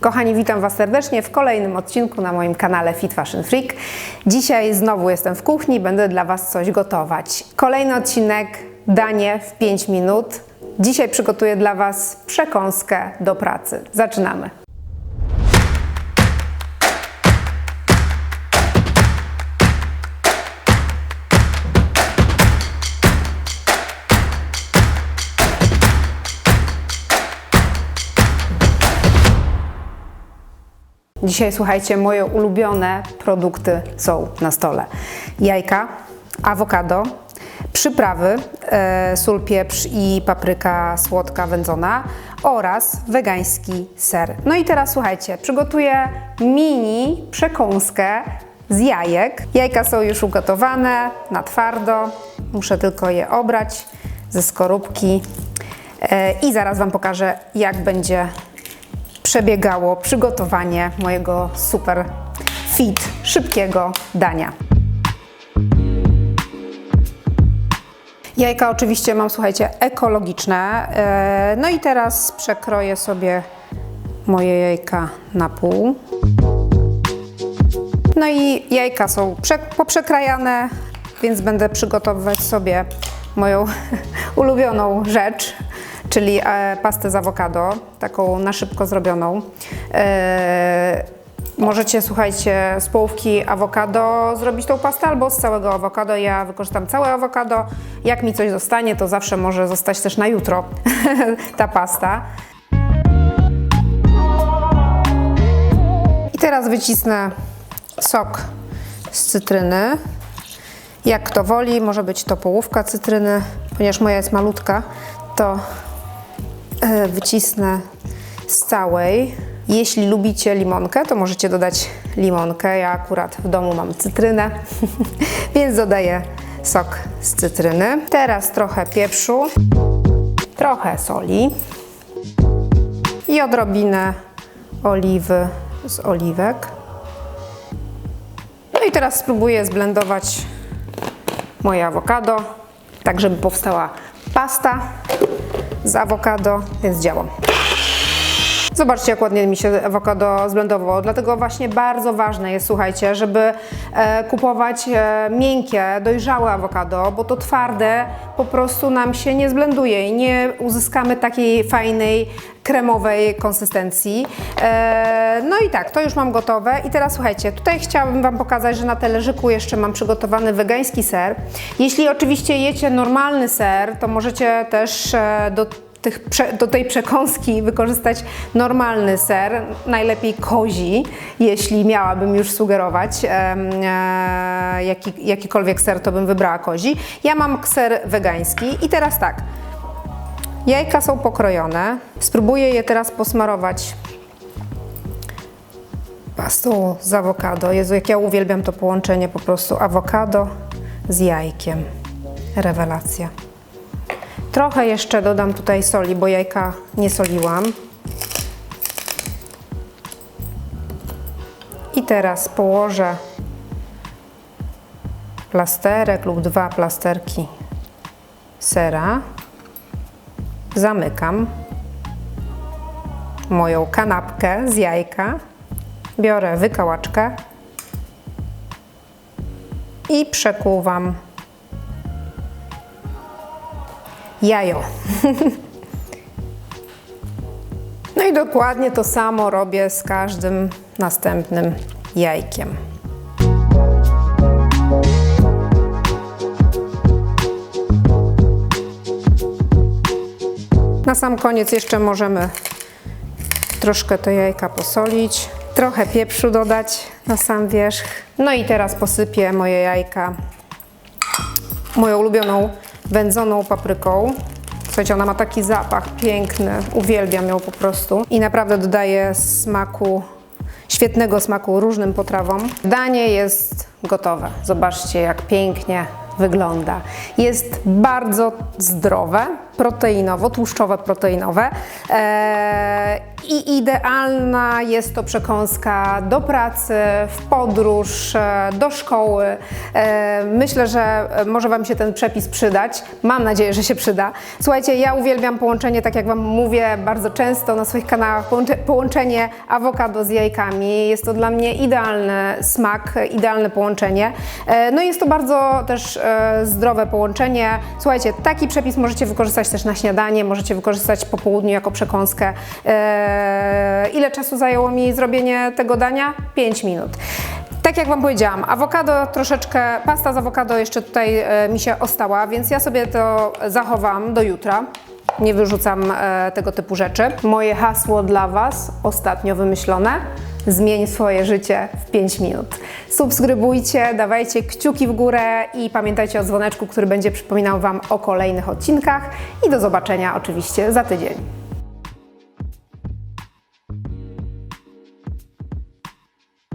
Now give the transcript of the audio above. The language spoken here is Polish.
Kochani, witam Was serdecznie w kolejnym odcinku na moim kanale Fit Fashion Freak. Dzisiaj znowu jestem w kuchni, będę dla Was coś gotować. Kolejny odcinek, danie w 5 minut. Dzisiaj przygotuję dla Was przekąskę do pracy. Zaczynamy. Dzisiaj słuchajcie, moje ulubione produkty są na stole. Jajka, awokado, przyprawy, e, sól, pieprz i papryka słodka wędzona oraz wegański ser. No i teraz słuchajcie, przygotuję mini przekąskę z jajek. Jajka są już ugotowane na twardo. Muszę tylko je obrać ze skorupki e, i zaraz Wam pokażę, jak będzie przebiegało przygotowanie mojego super fit, szybkiego dania. Jajka oczywiście mam, słuchajcie, ekologiczne. E, No i teraz przekroję sobie moje jajka na pół. No i jajka są prze- poprzekrajane, więc będę przygotowywać sobie moją ulubioną rzecz, czyli e, pastę z awokado, taką na szybko zrobioną. E, Możecie, słuchajcie, z połówki awokado zrobić tą pastę albo z całego awokado. Ja wykorzystam całe awokado. Jak mi coś zostanie, to zawsze może zostać też na jutro ta pasta. I teraz wycisnę sok z cytryny. Jak kto woli, może być to połówka cytryny, ponieważ moja jest malutka, to wycisnę z całej. Jeśli lubicie limonkę, to możecie dodać limonkę. Ja akurat w domu mam cytrynę, więc dodaję sok z cytryny. Teraz trochę pieprzu, trochę soli i odrobinę oliwy z oliwek. No i teraz spróbuję zblendować moje awokado, tak żeby powstała pasta z awokado, więc działam. Zobaczcie, jak ładnie mi się awokado zblendowało. Dlatego właśnie bardzo ważne jest, słuchajcie, żeby e, kupować e, miękkie, dojrzałe awokado, bo to twarde po prostu nam się nie zblenduje i nie uzyskamy takiej fajnej, kremowej konsystencji. E, no i tak, to już mam gotowe. I teraz słuchajcie, tutaj chciałabym Wam pokazać, że na talerzyku jeszcze mam przygotowany wegański ser. Jeśli oczywiście jecie normalny ser, to możecie też do tych, do tej przekąski wykorzystać normalny ser, najlepiej kozi, jeśli miałabym już sugerować e, jaki, jakikolwiek ser, to bym wybrała kozi. Ja mam ser wegański i teraz tak, jajka są pokrojone, spróbuję je teraz posmarować pastą z awokado. Jezu, jak ja uwielbiam to połączenie po prostu awokado z jajkiem. Rewelacja. Trochę jeszcze dodam tutaj soli, bo jajka nie soliłam. I teraz położę plasterek lub dwa plasterki sera. Zamykam moją kanapkę z jajka. Biorę wykałaczkę i przekuwam jajo. no i dokładnie to samo robię z każdym następnym jajkiem. Na sam koniec jeszcze możemy troszkę te jajka posolić, trochę pieprzu dodać na sam wierzch. No i teraz posypię moje jajka moją ulubioną wędzoną papryką. Słuchajcie, ona ma taki zapach piękny, uwielbiam ją po prostu i naprawdę dodaje smaku, świetnego smaku różnym potrawom. Danie jest gotowe. Zobaczcie, jak pięknie wygląda. Jest bardzo zdrowe, proteinowo, tłuszczowe, proteinowe. Eee, I idealna jest to przekąska do pracy, w podróż, e, do szkoły. E, Myślę, że może Wam się ten przepis przydać. Mam nadzieję, że się przyda. Słuchajcie, ja uwielbiam połączenie, tak jak Wam mówię bardzo często na swoich kanałach, połącze, połączenie awokado z jajkami. Jest to dla mnie idealny smak, idealne połączenie. E, No i jest to bardzo też zdrowe połączenie. Słuchajcie, taki przepis możecie wykorzystać też na śniadanie, możecie wykorzystać po południu jako przekąskę. E, Ile czasu zajęło mi zrobienie tego dania? 5 minut. Tak jak Wam powiedziałam, awokado troszeczkę, pasta z awokado jeszcze tutaj e, mi się ostała, więc ja sobie to zachowam do jutra. Nie wyrzucam e, tego typu rzeczy. Moje hasło dla Was, ostatnio wymyślone. Zmień swoje życie w 5 minut. Subskrybujcie, dawajcie kciuki w górę i pamiętajcie o dzwoneczku, który będzie przypominał Wam o kolejnych odcinkach. I do zobaczenia oczywiście za tydzień.